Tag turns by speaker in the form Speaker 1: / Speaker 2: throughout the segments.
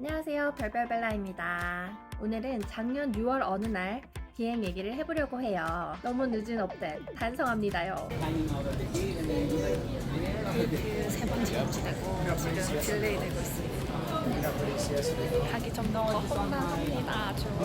Speaker 1: 안녕하세요. 별별벨라입니다. 오늘은 작년 6월 어느 날 비행 얘기를 해보려고 해요. 너무 늦은 업데 반성합니다요.
Speaker 2: 세 번째 연주되고 지금 딜레이 되고 있습니다. 가기 혼나합니다. 좀.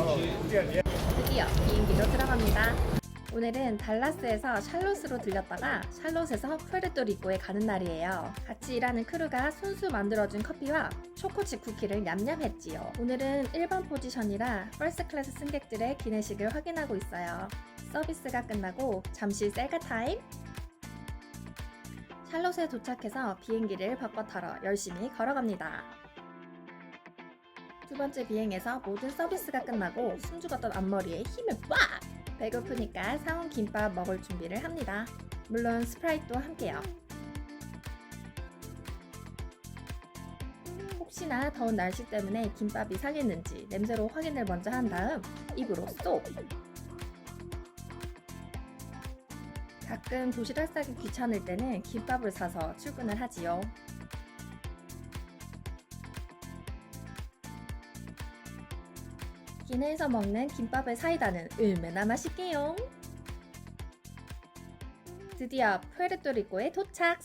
Speaker 1: 드디어 비행기로 들어갑니다. 오늘은 달라스에서 샬롯으로 들렸다가 샬롯에서 푸에르토리코에 가는 날이에요. 같이 일하는 크루가 손수 만들어준 커피와 초코칩 쿠키를 냠냠했지요. 오늘은 1번 포지션이라 퍼스트 클래스 승객들의 기내식을 확인하고 있어요. 서비스가 끝나고 잠시 셀카 타임. 샬롯에 도착해서 비행기를 바꿔 타러 열심히 걸어갑니다. 두 번째 비행에서 모든 서비스가 끝나고 숨죽었던 앞머리에 힘을 빡! 배고프니까 사온 김밥 먹을 준비를 합니다. 물론 스프라이트도 함께요. 혹시나 더운 날씨 때문에 김밥이 상했는지 냄새로 확인을 먼저 한 다음 입으로 쏙! 가끔 도시락 싸기 귀찮을 때는 김밥을 사서 출근을 하지요. 기내에서 먹는 김밥의 사이다는 얼마나 맛있게요. 드디어 푸에르토리코에 도착.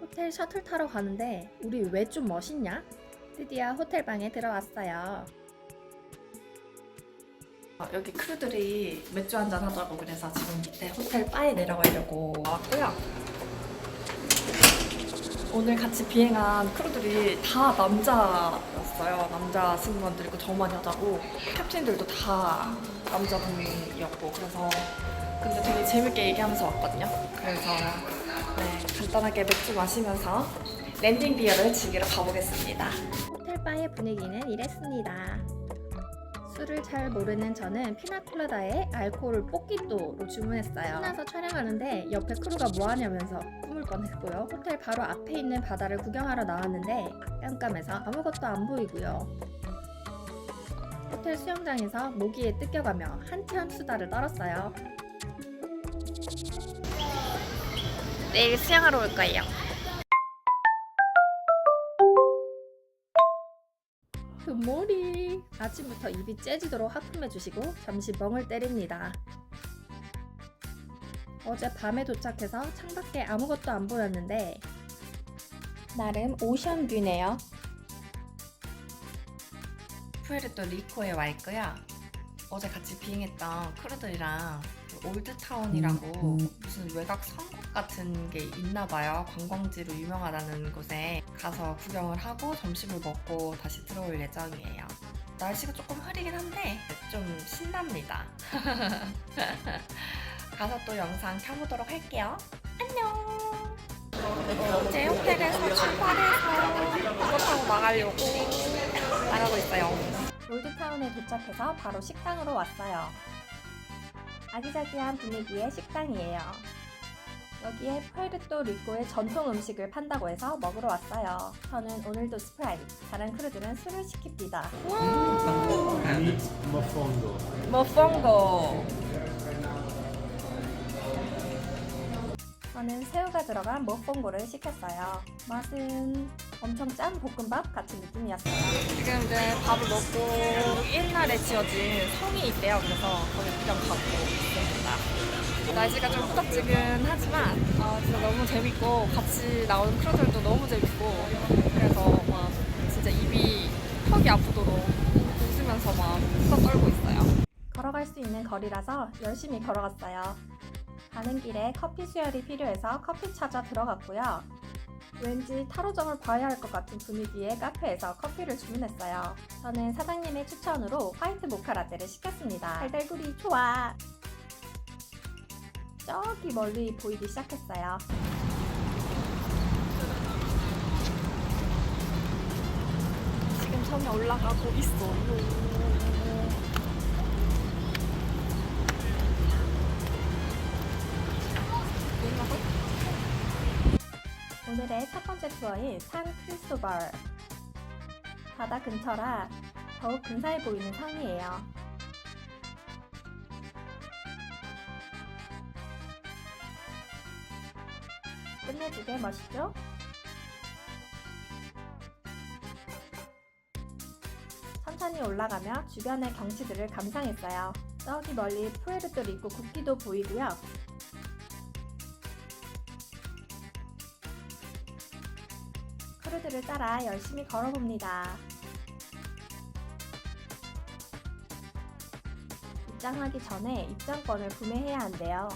Speaker 1: 호텔 셔틀 타러 가는데 우리 왜 좀 멋있냐? 드디어 호텔 방에 들어왔어요.
Speaker 2: 어, 여기 크루들이 맥주 한잔 하자고 그래서 지금 밑에 호텔 바에 내려가려고 왔고요. 오늘 같이 비행한 크루들이 다 남자였어요. 남자 승무원들이고 저만 여자고 캡틴들도 다 남자분이었고 그래서 근데 되게 재밌게 얘기하면서 왔거든요. 그래서 네, 간단하게 맥주 마시면서 랜딩 비어를 즐기러 가보겠습니다.
Speaker 1: 호텔 바의 분위기는 이랬습니다. 술을 잘 모르는 저는 피나콜라다에 알코올을 뽀끼또로 주문했어요. 신나서 촬영하는데 옆에 크루가 뭐하냐면서 뻔했고요. 호텔 바로 앞에 있는 바다를 구경하러 나왔는데 깜깜해서 아무것도 안 보이고요. 호텔 수영장에서 모기에 뜯겨가며 한참 수다를 떨었어요.
Speaker 2: 내일 수영하러 올 거예요.
Speaker 1: 그 머리 아침부터 입이 째지도록 하품해 주시고 잠시 멍을 때립니다. 어제 밤에 도착해서 창밖에 아무것도 안 보였는데 나름 오션뷰네요.
Speaker 2: 푸에르토 리코에 와 있고요. 어제 같이 비행했던 크루들이랑 그 올드타운이라고 무슨 외곽 성곽 같은 게 있나 봐요. 관광지로 유명하다는 곳에 가서 구경을 하고 점심을 먹고 다시 들어올 예정이에요. 날씨가 조금 흐리긴 한데 좀 신납니다. 가서 또 영상 켜보도록 할게요. 안녕! 제 호텔에서 출발해서 타고 나가려고 나가고 있어요.
Speaker 1: 올드타운에 도착해서 바로 식당으로 왔어요. 아기자기한 분위기의 식당이에요. 여기에 푸에르토 리코의 전통 음식을 판다고 해서 먹으러 왔어요. 저는 오늘도 스프라이트, 다른 크루들은 술을 시킵니다.
Speaker 3: and mofongo.
Speaker 2: 모펑고
Speaker 1: 저는 새우가 들어간 모fon고를 시켰어요. 맛은 엄청 짠 볶음밥 같은 느낌이었어요.
Speaker 2: 지금 이제 밥을 먹고 옛날에 지어진 성이 있대요. 그래서 거기 구경 가고 있습니다. 날씨가 좀 후덥지근하지만 아, 진짜 너무 재밌고 같이 나오는 크루들도 너무 재밌고 그래서 막 진짜 입이 턱이 아프도록 웃으면서 막 수다 떨고 있어요.
Speaker 1: 걸어갈 수 있는 거리라서 열심히 걸어갔어요. 가는 길에 커피 수혈이 필요해서 커피 찾아 들어갔고요. 왠지 타로점을 봐야 할 것 같은 분위기의 카페에서 커피를 주문했어요. 저는 사장님의 추천으로 화이트 모카 라떼를 시켰습니다. 달달구리 좋아! 저기 멀리 보이기 시작했어요.
Speaker 2: 지금 섬에 올라가고 있어
Speaker 1: 오늘의 첫 번째 투어인 산 크리스토벌. 바다 근처라 더욱 근사해 보이는 성이에요. 끝내주게 맛있죠? 천천히 올라가며 주변의 경치들을 감상했어요. 저기 멀리 푸에르토 리코 국기도 보이고요. 크루들을 따라 열심히 걸어봅니다. 입장하기 전에 입장권을 구매해야 한대요.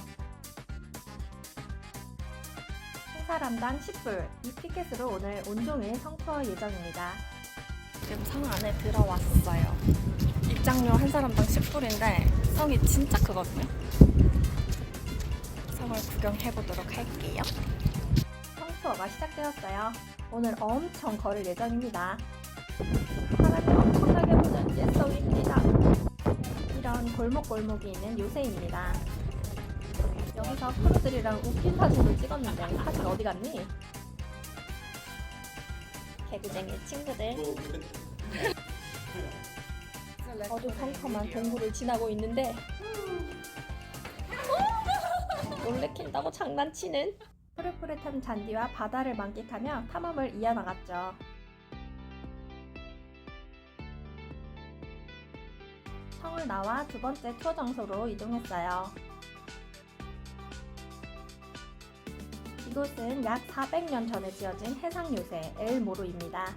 Speaker 1: 한 사람당 10불, 이 티켓으로 오늘 온종일 성투어 예정입니다.
Speaker 2: 지금 성 안에 들어왔어요. 입장료 한 사람당 10불인데 성이 진짜 크거든요. 성을 구경해보도록 할게요.
Speaker 1: 성투어가 시작되었어요. 오늘 엄청 걸을 예정입니다. 사람이 엄청나게 보는 옛성입니다. 이런 골목골목이 있는 요새입니다. 여기서 크루들이랑 웃긴 사진을 찍었는데 사진 어디 갔니? 개구쟁이 친구들 어두컴컴한 동굴을 지나고 있는데 놀래킨다고 장난치는 푸릇푸릇한 잔디와 바다를 만끽하며 탐험을 이어나갔죠. 성을 나와 두 번째 투어 장소로 이동했어요. 이곳은 약 400년 전에 지어진 해상 요새 엘모로입니다.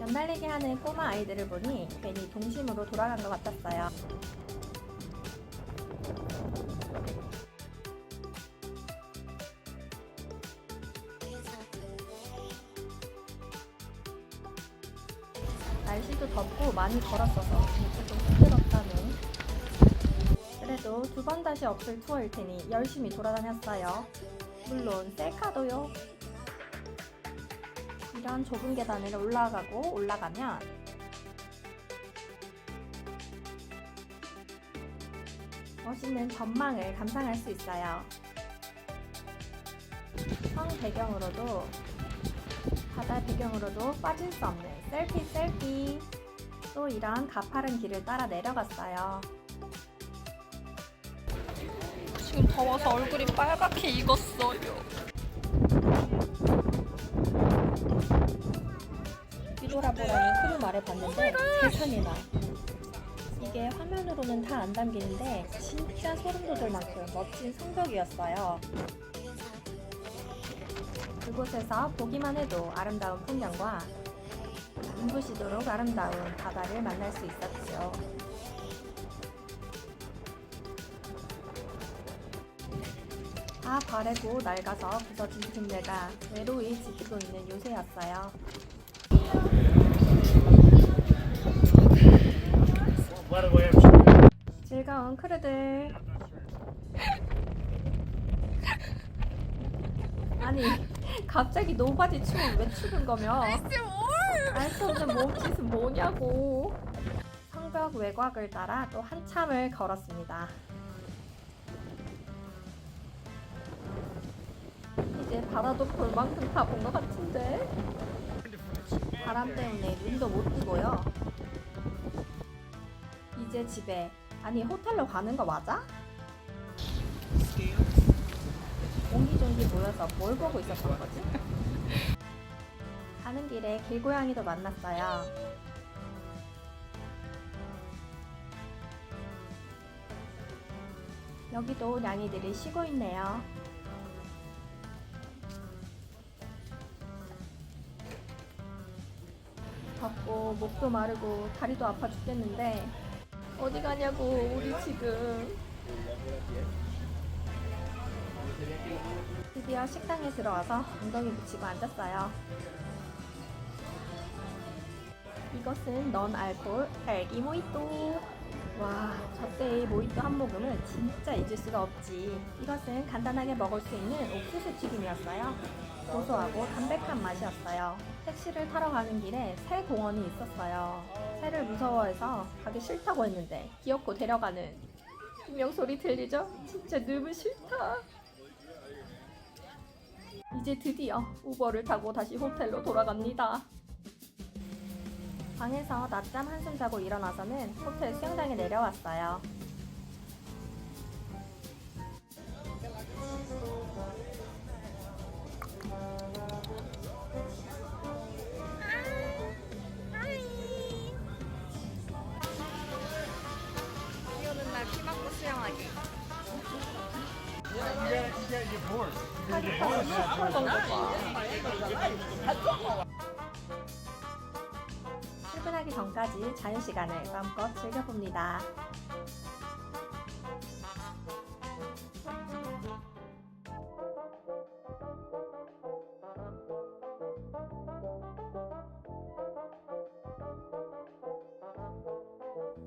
Speaker 1: 연날리게 하는 꼬마 아이들을 보니 괜히 동심으로 돌아간 것 같았어요. 날씨도 덥고 많이 걸었어서 진짜 좀 힘들었다네. 그래도 두 번 다시 없을 투어일 테니 열심히 돌아다녔어요. 물론 셀카도요. 이런 좁은 계단을 올라가고 올라가면 멋있는 전망을 감상할 수 있어요. 성 배경으로도 바다 배경으로도 빠질 수 없는 셀피 셀피 또 이런 가파른 길을 따라 내려갔어요.
Speaker 2: 지금 더워서 얼굴이 빨갛게 익었어요.
Speaker 1: 뒤돌아보라는 크루 말을 봤는데 세상에나 이게 화면으로는 다 안 담기는데 진짜 소름 돋을 만큼 멋진 성벽이었어요. 그곳에서 보기만 해도 아름다운 풍경과 눈부시도록 아름다운 바다를 만날 수 있었죠. 다 바래고 낡아서 부서진 빈대가 외로이 지키고 있는 요새였어요. 즐거운 크루들. 아니, 갑자기 노바지 춤을 왜 추는 거며? 알수 없는 몸짓은 뭐냐고. 성벽 외곽을 따라 또 한참을 걸었습니다. 이제 바다도 볼 만큼 다 본 것 같은데? 바람 때문에 눈도 못 뜨고요. 이제 집에 아니 호텔로 가는 거 맞아? 옹기종기 모여서 뭘 보고 있었던 거지? 가는 길에 길고양이도 만났어요. 여기도 냥이들이 쉬고 있네요. 덥고 목도 마르고 다리도 아파 죽겠는데 어디 가냐고 우리 지금 드디어 식당에 들어와서 엉덩이 붙이고 앉았어요 이것은 넌 알코올 딸기 모히또 와 저때의 모히또 한 모금은 진짜 잊을 수가 없지 이것은 간단하게 먹을 수 있는 옥수수 튀김이었어요 고소하고 담백한 맛이었어요. 택시를 타러 가는 길에 새 공원이 있었어요. 새를 무서워해서 가기 싫다고 했는데 귀엽고 데려가는 분명 소리 들리죠? 진짜 너무 싫다. 이제 드디어 우버를 타고 다시 호텔로 돌아갑니다. 방에서 낮잠 한숨 자고 일어나서는 호텔 수영장에 내려왔어요.
Speaker 2: 비 오는 날비 맞고 수영하기.
Speaker 1: 출근하기 전까지 자유 시간을 마음껏 즐겨봅니다.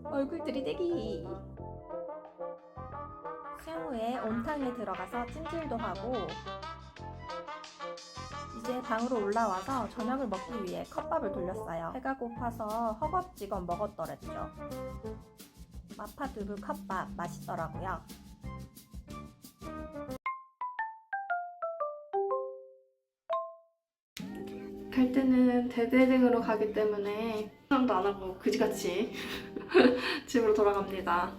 Speaker 1: 얼굴 들이대기. 수영 후에 온탕에 들어가서 찜질도 하고 이제 방으로 올라와서 저녁을 먹기 위해 컵밥을 돌렸어요. 배가 고파서 허겁지겁 먹었더랬죠. 마파두부 컵밥 맛있더라고요. 갈 때는 대대등으로 가기 때문에 수영도 안 하고 그지같이 집으로 돌아갑니다.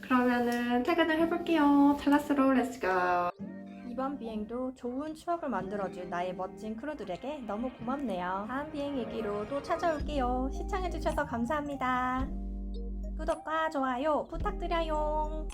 Speaker 1: 그러면은 퇴근을 해볼게요. 탈라스로 렛츠고. 이번 비행도 좋은 추억을 만들어준 나의 멋진 크루들에게 너무 고맙네요. 다음 비행 얘기로 또 찾아올게요. 시청해주셔서 감사합니다. 구독과 좋아요 부탁드려요.